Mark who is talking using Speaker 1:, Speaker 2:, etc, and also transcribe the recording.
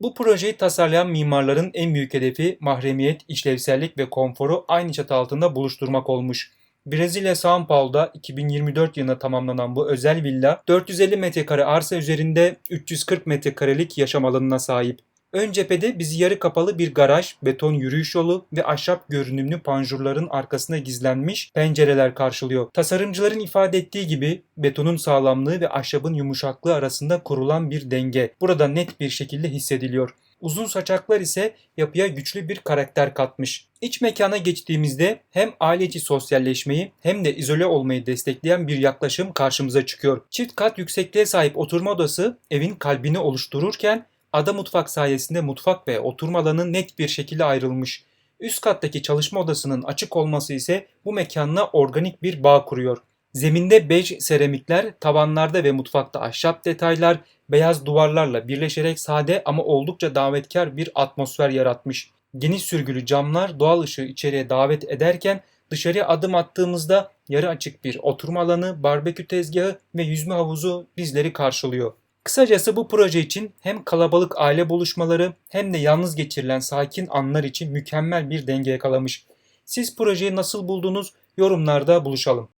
Speaker 1: Bu projeyi tasarlayan mimarların en büyük hedefi mahremiyet, işlevsellik ve konforu aynı çatı altında buluşturmak olmuş. Brezilya São Paulo'da 2024 yılında tamamlanan bu özel villa 450 metrekare arsa üzerinde 340 metrekarelik yaşam alanına sahip. Ön cephede bizi yarı kapalı bir garaj, beton yürüyüş yolu ve ahşap görünümlü panjurların arkasına gizlenmiş pencereler karşılıyor. Tasarımcıların ifade ettiği gibi betonun sağlamlığı ve ahşabın yumuşaklığı arasında kurulan bir denge burada net bir şekilde hissediliyor. Uzun saçaklar ise yapıya güçlü bir karakter katmış. İç mekana geçtiğimizde hem aile içi sosyalleşmeyi hem de izole olmayı destekleyen bir yaklaşım karşımıza çıkıyor. Çift kat yüksekliğe sahip oturma odası evin kalbini oluştururken ada mutfak sayesinde mutfak ve oturma alanı net bir şekilde ayrılmış. Üst kattaki çalışma odasının açık olması ise bu mekanla organik bir bağ kuruyor. Zeminde bej seramikler, tavanlarda ve mutfakta ahşap detaylar, beyaz duvarlarla birleşerek sade ama oldukça davetkar bir atmosfer yaratmış. Geniş sürgülü camlar doğal ışığı içeriye davet ederken dışarıya adım attığımızda yarı açık bir oturma alanı, barbekü tezgahı ve yüzme havuzu bizleri karşılıyor. Kısacası bu proje için hem kalabalık aile buluşmaları hem de yalnız geçirilen sakin anlar için mükemmel bir denge yakalamış. Siz projeyi nasıl buldunuz? Yorumlarda buluşalım.